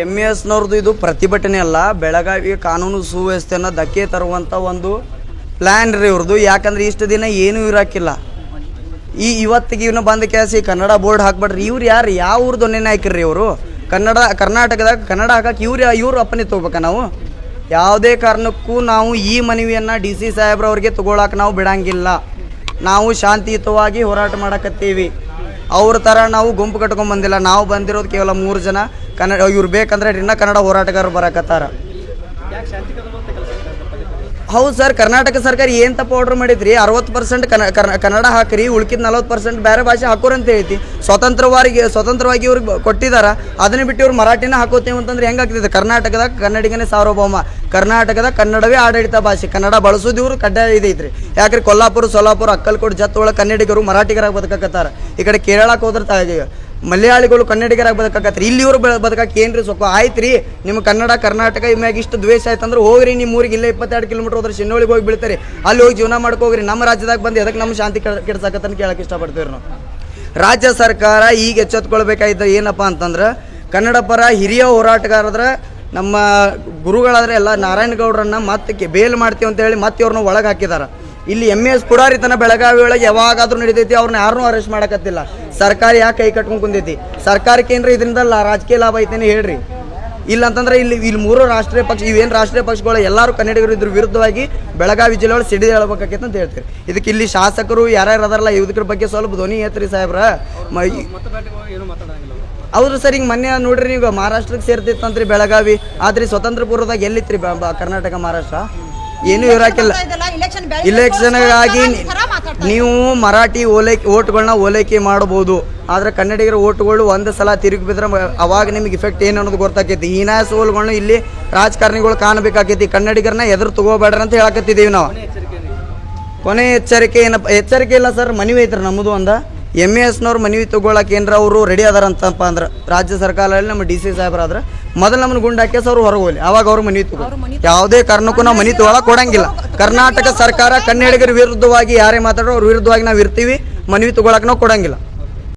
M S ಎಸ್ನವ್ರದ್ದು ಇದು ಪ್ರತಿಭಟನೆ ಅಲ್ಲ. ಬೆಳಗಾವಿ ಕಾನೂನು ಸುವ್ಯವಸ್ಥೆಯನ್ನು ಧಕ್ಕೆ ತರುವಂಥ ಒಂದು ಪ್ಲ್ಯಾನ್ ರೀ ಇವ್ರದ್ದು. ಯಾಕಂದ್ರೆ ಇಷ್ಟು ದಿನ ಏನೂ ಇರಾಕಿಲ್ಲ. ಈ ಇವತ್ತಿಗೆ ಇವನ್ನ ಬಂದ ಕೇಸಿ ಕನ್ನಡ ಬೋರ್ಡ್ ಹಾಕ್ಬೇಡ್ರಿ. ಇವ್ರು ಯಾರು? ಯಾವ ಊರ್ದು ದೊನ್ನೆ ನಾಯಕರು ಇವರು? ಕನ್ನಡ, ಕರ್ನಾಟಕದಾಗ, ಕನ್ನಡ ಹಾಕಕ್ಕೆ ಇವ್ರು ಇವ್ರು ಅಪ್ಪನೇ ತಗೋಬೇಕ ನಾವು? ಯಾವುದೇ ಕಾರಣಕ್ಕೂ ನಾವು ಈ ಮನವಿಯನ್ನು ಡಿ ಸಿ ಸಾಹೇಬ್ರವ್ರಿಗೆ ತಗೊಳಕ್ಕೆ ನಾವು ಬಿಡಂಗಿಲ್ಲ. ನಾವು ಶಾಂತಿಯುತವಾಗಿ ಹೋರಾಟ ಮಾಡಕತ್ತೀವಿ. ಅವ್ರ ಥರ ನಾವು ಗುಂಪು ಕಟ್ಕೊಂಬಂದಿಲ್ಲ ನಾವು ಬಂದಿರೋದು ಕೇವಲ ಮೂರು ಜನ. ಕನ್ನಡ ಇವ್ರು ಬೇಕಂದ್ರೆ ಇನ್ನ ಕನ್ನಡ ಹೋರಾಟಗಾರರು ಬರಕತ್ತಾರ. ಹೌದು ಸರ್, ಕರ್ನಾಟಕ ಸರ್ಕಾರ ಏನು ತಪ್ಪ ಆರ್ಡರ್ ಮಾಡಿದ್ರಿ? ಅರವತ್ತು ಪರ್ಸೆಂಟ್ ಕನ್ನಡ ಹಾಕ್ರಿ, ಉಳ್ಕಿದ ನಲವತ್ತು ಪರ್ಸೆಂಟ್ ಬೇರೆ ಭಾಷೆ ಹಾಕೋರು ಅಂತ ಹೇಳ್ತಿ. ಸ್ವತಂತ್ರವಾಗಿ ಸ್ವತಂತ್ರವಾಗಿ ಇವ್ರಿಗೆ ಕೊಟ್ಟಿದ್ದಾರೆ ಅದನ್ನ ಬಿಟ್ಟು ಇವ್ರು ಮರಾಠಿನ ಹಾಕೋತೀವಿ ಅಂತಂದ್ರೆ ಹೆಂಗಾಗ್ತಿದೆ ಕರ್ನಾಟಕದ ಕನ್ನಡಿಗನೇ ಸಾರ್ವಭೌಮ. ಕರ್ನಾಟಕದ ಕನ್ನಡವೇ ಆಡಳಿತ ಭಾಷೆ. ಕನ್ನಡ ಬಳಸೋದು ಇವರು ಕಡ್ಡಾಯ ಇದೈತ್ರಿ. ಯಾಕ್ರಿ ಕೊಲ್ಲಾಪುರ, ಸೊಲ್ಲಾಪುರ ಅಕ್ಕಲ್ಕೋಟ್ ಜತ್ ಒಳಗೆ ಕನ್ನಡಿಗರು ಮರಾಠಿಗರಾಗಿ ಬದುಕಕತ್ತಾರ. ಈ ಕಡೆ ಕೇರಳಕ್ಕೆ ಹೋದ್ರೆ ಮಲಯಾಳಿಗಳು ಕನ್ನಡಿಗರಾಗಿ ಬದುಕಾಕತ್ರಿ. ಇಲ್ಲಿ ಇವರು ಬದುಕಕ್ಕೆ ಏನ್ರಿ ಸೊಕ್ಕ? ಆಯ್ತು ರೀ ನಿಮ್ಮ ಕನ್ನಡ, ಕರ್ನಾಟಕ ಇಮ್ಯಾಗ ಇಷ್ಟು ದ್ವೇಷ ಆಯ್ತಂದ್ರೆ ಹೋಗ್ರಿ ನಿಮ್ಮ ಊರಿಗೆ ಇಲ್ಲೇ ಇಪ್ಪತ್ತೆರಡು ಕಿಲೋಮೀಟರ್ ಹೋದ್ರೆ ಶಿನ್ನೋಳಿಗೆ ಹೋಗಿ ಬೀಳ್ತಾರೆ. ಅಲ್ಲಿ ಹೋಗಿ ಜೀವನ ಮಾಡ್ಕೋಗ್ರಿ ನಮ್ಮ ರಾಜ್ಯದಾಗ ಬಂದು ಅದಕ್ಕೆ ನಮ್ಮ ಶಾಂತಿ ಕೆಡ್ಸಕತ್ತಂತ ಕೇಳಕ್ಕೆ ಇಷ್ಟಪಡ್ತೀವಿ ನಾವು. ರಾಜ್ಯ ಸರ್ಕಾರ ಈಗ ಎಚ್ಚೆತ್ಕೊಳ್ಬೇಕಾಯ್ತು ಏನಪ್ಪ ಅಂತಂದ್ರೆ, ಕನ್ನಡ ಪರ ಹಿರಿಯ ಹೋರಾಟಗಾರದ್ರೆ ನಮ್ಮ ಗುರುಗಳಾದ್ರೆ ಎಲ್ಲ ನಾರಾಯಣಗೌಡರನ್ನ ಮತ್ತೆ ಬೇಲ್ ಮಾಡ್ತೀವಿ ಅಂತ ಹೇಳಿ ಮತ್ತೆ ಅವ್ರನ್ನ ಒಳಗೆ ಹಾಕಿದಾರ. ಇಲ್ಲಿ ಎಂ ಎಸ್ ಪುಡಾರಿತನ ಬೆಳಗಾವಿ ಒಳಗೆ ಯಾವಾಗಾದ್ರೂ ನಡೀತೈತಿ ಅವ್ರನ್ನ ಯಾರನ್ನೂ ಅರೆಸ್ಟ್ ಮಾಡಕತ್ತಿಲ್ಲ. ಸರ್ಕಾರ ಯಾಕೆ ಕೈ ಕಟ್ಕೊಂಡು ಕುಂದೈತಿ ಸರ್ಕಾರಕ್ಕೆ ಏನ್ರಿ ಇದರಿಂದ ರಾಜಕೀಯ ಲಾಭ ಐತೇನೆ ಹೇಳ್ರಿ. ಇಲ್ಲ ಅಂತಂದ್ರೆ ಇಲ್ಲಿ ಇಲ್ಲಿ ಮೂರು ರಾಷ್ಟ್ರೀಯ ಪಕ್ಷ, ಇವೇನು ರಾಷ್ಟ್ರೀಯ ಪಕ್ಷಗಳು, ಎಲ್ಲರೂ ಕನ್ನಡಿಗರು ಇದ್ರ ವಿರುದ್ಧವಾಗಿ ಬೆಳಗಾವಿ ಜಿಲ್ಲೆ ಒಳಗೆ ಸಿಡಿ ಹೇಳ್ಬೇಕಾಕೈತೆ ಅಂತ ಹೇಳ್ತೀರಿ. ಇದಕ್ಕೆ ಇಲ್ಲಿ ಶಾಸಕರು ಯಾರ್ಯಾರು ಅದಾರಲ್ಲ ಇದ್ರ ಬಗ್ಗೆ ಸ್ವಲ್ಪ ಧ್ವನಿ ಐತ್ರಿ ಸಾಹೇಬ್ರ. ಹೌದು ಸರ್, ಹಿಂಗೆ ಮೊನ್ನೆ ನೋಡ್ರಿ ನೀವು ಮಹಾರಾಷ್ಟ್ರಕ್ಕೆ ಸೇರ್ತಿತ್ತಂತ್ರಿ ಬೆಳಗಾವಿ. ಆದ್ರೆ ಸ್ವತಂತ್ರ ಪೂರ್ವದಾಗ ಎಲ್ಲಿತ್ರಿ ಕರ್ನಾಟಕ, ಮಹಾರಾಷ್ಟ್ರ? ಏನೂ ಇರಾಕಿಲ್ಲ ಇಲೆಕ್ಷನ್ಗಾಗಿ ನೀವು ಮರಾಠಿ ಓಲೈಕೆ ಓಟ್ಗಳನ್ನ ಓಲೈಕೆ ಮಾಡಬಹುದು ಆದ್ರೆ ಕನ್ನಡಿಗರ ಓಟ್ಗಳು ಒಂದು ಸಲ ತಿರುಗಿ ಬಿದ್ರೆ ಅವಾಗ ನಿಮ್ಗೆ ಇಫೆಕ್ಟ್ ಏನು ಅನ್ನೋದು ಗೊತ್ತಾಕೈತಿ. ಹೀನಾ ಸೋಲ್ಗಳನ್ನ ಇಲ್ಲಿ ರಾಜಕಾರಣಿಗಳು ಕಾಣಬೇಕಾಕೈತಿ. ಕನ್ನಡಿಗರನ್ನ ಎದುರು ತಗೋಬೇಡ್ರಿ ಅಂತ ಹೇಳಕತ್ತಿದ್ದೀವಿ ನಾವು. ಕೊನೆ ಎಚ್ಚರಿಕೆ ಏನಪ್ಪ ಎಚ್ಚರಿಕೆ ಇಲ್ಲ ಸರ್ ಮನವಿ ಐತ್ರಿ ನಮ್ಮದು ಅಂದ ಎಂ ಎ ಎಸ್ನವ್ರು ಮನವಿ ತಗೊಳಕ್ಕೆ ಏನ್ರ ಅವರು ರೆಡಿ ಅದಾರಂತಪ್ಪ ಅಂದ್ರೆ. ರಾಜ್ಯ ಸರ್ಕಾರದಲ್ಲಿ ನಮ್ಮ ಡಿ ಸಿ ಸಾಹೇಬ್ರಾದ್ರೆ. ಮೊದಲು ನಮ್ಮನ್ನ ಗುಂಡು ಹಾಕ್ಯಾಸ ಅವ್ರು ಹೊರಗೆ ಹೋಗ್ಲಿ. ಅವಾಗ ಅವ್ರು ಮನಿ ತಗೋ ಯಾವುದೇ ಕಾರಣಕ್ಕೂ ನಾವು ಮನಿ ತಗೊಳಕ್ ಕೊಡಂಗಿಲ್ಲ. ಕರ್ನಾಟಕ ಸರ್ಕಾರ ಕನ್ನಡಿಗರ ವಿರುದ್ಧವಾಗಿ ಯಾರೇ ಮಾತಾಡೋ ಅವ್ರ ವಿರುದ್ಧವಾಗಿ ನಾವು ಇರ್ತೀವಿ. ಮನವಿ ತಗೊಳಕ್ ನಾವು ಕೊಡಂಗಿಲ್ಲ.